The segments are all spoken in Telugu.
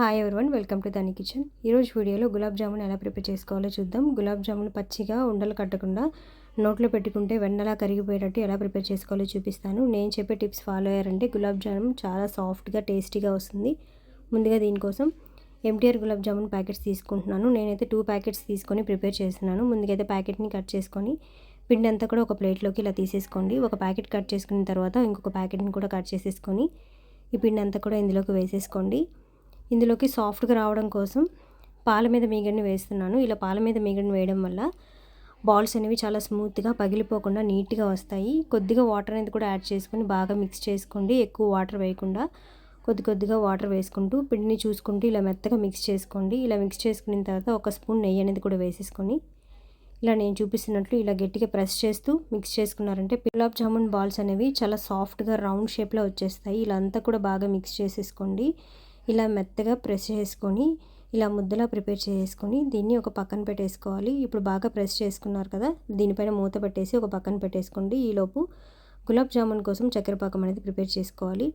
హాయ్ ఎవరివన్ వెల్కమ్ టు దాని కిచెన్ ఈరోజు వీడియోలో గులాబ్ జామున్ ఎలా ప్రిపేర్ చేసుకోవాలో చూద్దాం. గులాబ్ జామున్ పచ్చిగా ఉండలు కట్టకుండా నోట్లో పెట్టుకుంటే వెన్నలా కరిగిపోయేటట్టు ఎలా ప్రిపేర్ చేసుకోవాలో చూపిస్తాను. నేను చెప్పే టిప్స్ ఫాలో అయ్యారంటే గులాబ్ జామున్ చాలా సాఫ్ట్గా టేస్టీగా వస్తుంది. ముందుగా దీనికోసం ఎంటీఆర్ గులాబ్ జామున్ ప్యాకెట్స్ తీసుకుంటున్నాను. నేనైతే టూ ప్యాకెట్స్ తీసుకొని ప్రిపేర్ చేస్తున్నాను. ముందుకైతే ప్యాకెట్ని కట్ చేసుకొని పిండి అంతా కూడా ఒక ప్లేట్లోకి ఇలా తీసేసుకోండి. ఒక ప్యాకెట్ కట్ చేసుకున్న తర్వాత ఇంకొక ప్యాకెట్ని కూడా కట్ చేసేసుకొని ఈ పిండి అంతా కూడా ఇందులోకి వేసేసుకోండి. ఇందులోకి సాఫ్ట్గా రావడం కోసం పాల మీద మీగడిని వేస్తున్నాను. ఇలా పాల మీద మీగడిని వేయడం వల్ల బాల్స్ అనేవి చాలా స్మూత్గా పగిలిపోకుండా నీట్గా వస్తాయి. కొద్దిగా వాటర్ అనేది కూడా యాడ్ చేసుకొని బాగా మిక్స్ చేసుకోండి. ఎక్కువ వాటర్ వేయకుండా కొద్ది కొద్దిగా వాటర్ వేసుకుంటూ పిండిని చూసుకుంటూ ఇలా మెత్తగా మిక్స్ చేసుకోండి. ఇలా మిక్స్ చేసుకున్న తర్వాత ఒక స్పూన్ నెయ్యి అనేది కూడా వేసేసుకొని ఇలా నేను చూపిస్తున్నట్లు ఇలా గట్టిగా ప్రెస్ చేస్తూ మిక్స్ చేసుకున్నారంటే గులాబ్ జామున్ బాల్స్ అనేవి చాలా సాఫ్ట్గా రౌండ్ షేప్లో వచ్చేస్తాయి. ఇలా అంతా కూడా బాగా మిక్స్ చేసేసుకోండి. ఇలా మెత్తగా ప్రెస్ చేసుకొని ఇలా ముద్దలా ప్రిపేర్ చేసుకొని దీన్ని ఒక పక్కన పెట్టేసుకోవాలి. ఇప్పుడు బాగా ప్రెస్ చేసుకున్నారు కదా దీనిపైన మూత పెట్టేసి ఒక పక్కన పెట్టేసుకోండి. ఈలోపు గులాబ్ జామున్ కోసం చక్కెర పాకం అనేది ప్రిపేర్ చేసుకోవాలి.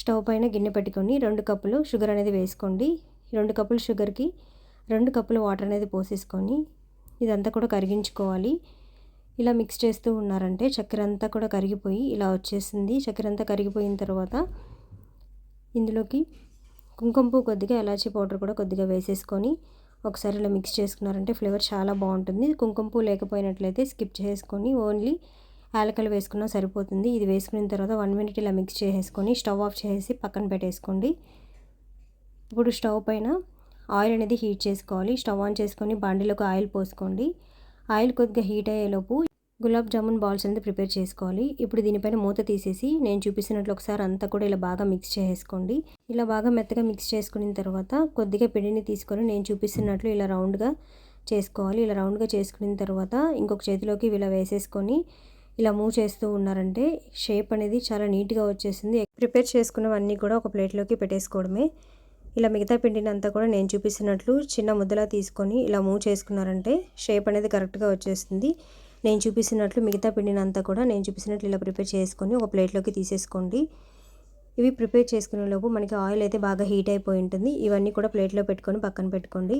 స్టవ్ పైన గిన్నె పెట్టుకొని రెండు కప్పులు షుగర్ అనేది వేసుకోండి. రెండు కప్పులు షుగర్కి రెండు కప్పులు వాటర్ అనేది పోసేసుకొని ఇదంతా కూడా కరిగించుకోవాలి. ఇలా మిక్స్ చేస్తూ ఉన్నారంటే చక్కెర అంతా కూడా కరిగిపోయి ఇలా వచ్చేసింది. చక్కెర అంతా కరిగిపోయిన తర్వాత ఇందులోకి కుంకుమ పువ్వు కొద్దిగా ఎలాచీ పౌడర్ కూడా కొద్దిగా వేసేసుకొని ఒకసారి ఇలా మిక్స్ చేసుకున్నారంటే ఫ్లేవర్ చాలా బాగుంటుంది. కుంకుమ పువ్వు లేకపోయినట్లయితే స్కిప్ చేసుకొని ఓన్లీ యాలకలు వేసుకున్నా సరిపోతుంది. ఇది వేసుకున్న తర్వాత వన్ మినిట్ ఇలా మిక్స్ చేసేసుకొని స్టవ్ ఆఫ్ చేసి పక్కన పెట్టేసుకోండి. ఇప్పుడు స్టవ్ పైన ఆయిల్ అనేది హీట్ చేసుకోవాలి. స్టవ్ ఆన్ చేసుకొని బండిలోకి ఆయిల్ పోసుకోండి. ఆయిల్ కొద్దిగా హీట్ అయ్యేలోపు గులాబ్ జామున్ బాల్స్ అనేది ప్రిపేర్ చేసుకోవాలి. ఇప్పుడు దీనిపైన మూత తీసేసి నేను చూపిస్తున్నట్లు ఒకసారి అంతా కూడా ఇలా బాగా మిక్స్ చేసుకోండి ఇలా బాగా మెత్తగా మిక్స్ చేసుకున్న తర్వాత కొద్దిగా పిండిని తీసుకొని నేను చూపిస్తున్నట్లు ఇలా రౌండ్గా చేసుకోవాలి. ఇలా రౌండ్గా చేసుకున్న తర్వాత ఇంకొక చేతిలోకి ఇలా వేసేసుకొని ఇలా మూవ్ చేస్తూ ఉన్నారంటే షేప్ అనేది చాలా నీట్గా వచ్చేసింది. ప్రిపేర్ చేసుకున్నవన్నీ కూడా ఒక ప్లేట్లోకి పెట్టేసుకోవడమే. ఇలా మిగతా పిండిని అంతా కూడా నేను చూపిస్తున్నట్లు చిన్న ముద్దలా తీసుకొని ఇలా మూవ్ చేసుకున్నారంటే షేప్ అనేది కరెక్ట్గా వచ్చేస్తుంది నేను చూపిస్తున్నట్లు మిగతా పిండిని అంతా కూడా నేను చూపిస్తున్నట్లు ఇలా ప్రిపేర్ చేసుకొని ఒక ప్లేట్లోకి తీసేసుకోండి. ఇవి ప్రిపేర్ చేసుకునే లోపు మనకి ఆయిల్ అయితే బాగా హీట్ అయిపోయి ఉంటుంది. ఇవన్నీ కూడా ప్లేట్లో పెట్టుకొని పక్కన పెట్టుకోండి.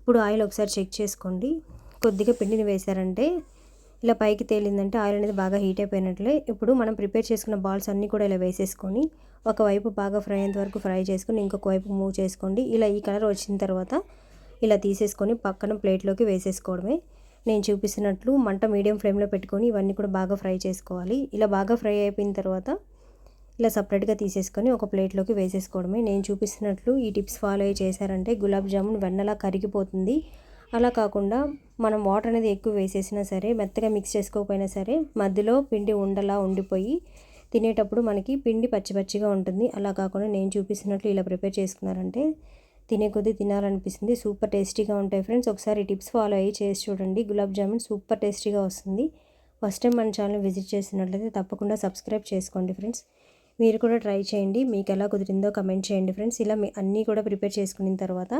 ఇప్పుడు ఆయిల్ ఒకసారి చెక్ చేసుకోండి. కొద్దిగా పిండిని వేశారంటే ఇలా పైకి తేలిందంటే ఆయిల్ అనేది బాగా హీట్ అయిపోయినట్లే. ఇప్పుడు మనం ప్రిపేర్ చేసుకున్న బాల్స్ అన్నీ కూడా ఇలా వేసేసుకొని ఒకవైపు బాగా ఫ్రై అయ్యేంత వరకు ఫ్రై చేసుకొని ఇంకొక వైపు మూవ్ చేసుకోండి. ఇలా ఈ కలర్ వచ్చిన తర్వాత ఇలా తీసేసుకొని పక్కన ప్లేట్లోకి వేసేసుకోవడమే. నేను చూపిస్తున్నట్లు మంట మీడియం ఫ్లేమ్లో పెట్టుకొని ఇవన్నీ కూడా బాగా ఫ్రై చేసుకోవాలి. ఇలా బాగా ఫ్రై అయిపోయిన తర్వాత ఇలా సపరేట్గా తీసేసుకొని ఒక ప్లేట్లోకి వేసేసుకోవడమే. నేను చూపిస్తున్నట్లు ఈ టిప్స్ ఫాలో అయ్యి చేశారంటే గులాబ్ జామున్ వెన్నలా కరిగిపోతుంది. అలా కాకుండా మనం వాటర్ అనేది ఎక్కువ వేసేసినా సరే మెత్తగా మిక్స్ చేసుకోకపోయినా సరే మధ్యలో పిండి ఉండలా ఉండిపోయి తినేటప్పుడు మనకి పిండి పచ్చి పచ్చిగా ఉంటుంది. అలా కాకుండా నేను చూపిస్తున్నట్లు ఇలా ప్రిపేర్ చేసుకున్నారంటే తినే కొద్దీ తినాలనిపిస్తుంది. సూపర్ టేస్టీగా ఉంటాయి ఫ్రెండ్స్. ఒకసారి టిప్స్ ఫాలో అయ్యి చేసి చూడండి. గులాబ్ జామున్ సూపర్ టేస్టీగా వస్తుంది. ఫస్ట్ టైం మన ఛానల్ విజిట్ చేసినట్లయితే తప్పకుండా సబ్స్క్రైబ్ చేసుకోండి ఫ్రెండ్స్. మీరు కూడా ట్రై చేయండి. మీకు ఎలా కుదిరిందో కమెంట్ చేయండి ఫ్రెండ్స్. ఇలా అన్నీ కూడా ప్రిపేర్ చేసుకున్న తర్వాత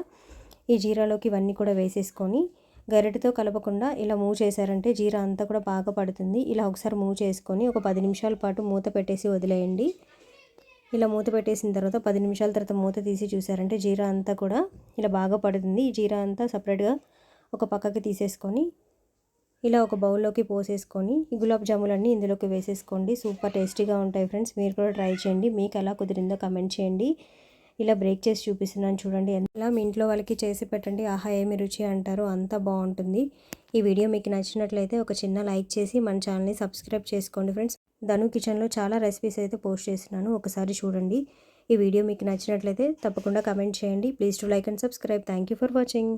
ఈ జీరాలోకి ఇవన్నీ కూడా వేసేసుకొని గరిటతో కలపకుండా ఇలా మూవ్ చేశారంటే జీరా అంతా కూడా బాగా పడుతుంది. ఇలా ఒకసారి మూవ్ చేసుకొని ఒక పది నిమిషాల పాటు మూత పెట్టేసి వదిలేయండి. ఇలా మూత పెట్టేసిన తర్వాత పది నిమిషాల తర్వాత మూత తీసి చూసారంటే జీరా అంతా కూడా ఇలా బాగా పడుతుంది. ఈ జీరా అంతా సపరేట్గా ఒక పక్కకి తీసేసుకొని ఇలా ఒక బౌల్లోకి పోసేసుకొని ఈ గులాబ్ జాములన్నీ ఇందులోకి వేసేసుకోండి. సూపర్ టేస్టీగా ఉంటాయి ఫ్రెండ్స్. మీరు కూడా ట్రై చేయండి. మీకు ఎలా కుదిరిందో కమెంట్ చేయండి. ఇలా బ్రేక్ చేసి చూపిస్తున్నాను చూడండి. ఎలా మీ ఇంట్లో వాళ్ళకి చేసి పెట్టండి. ఆహా ఏమి రుచి అంటారు అంత బాగుంటుంది. ఈ వీడియో మీకు నచ్చినట్లయితే ఒక చిన్న లైక్ చేసి మన ఛానల్ని సబ్స్క్రైబ్ చేసుకోండి ఫ్రెండ్స్. ధను కిచెన్లో చాలా రెసిపీస్ అయితే పోస్ట్ చేస్తున్నాను. ఒకసారి చూడండి. ఈ వీడియో మీకు నచ్చినట్లయితే తప్పకుండా కమెంట్ చేయండి. Please to like and subscribe thank you for watching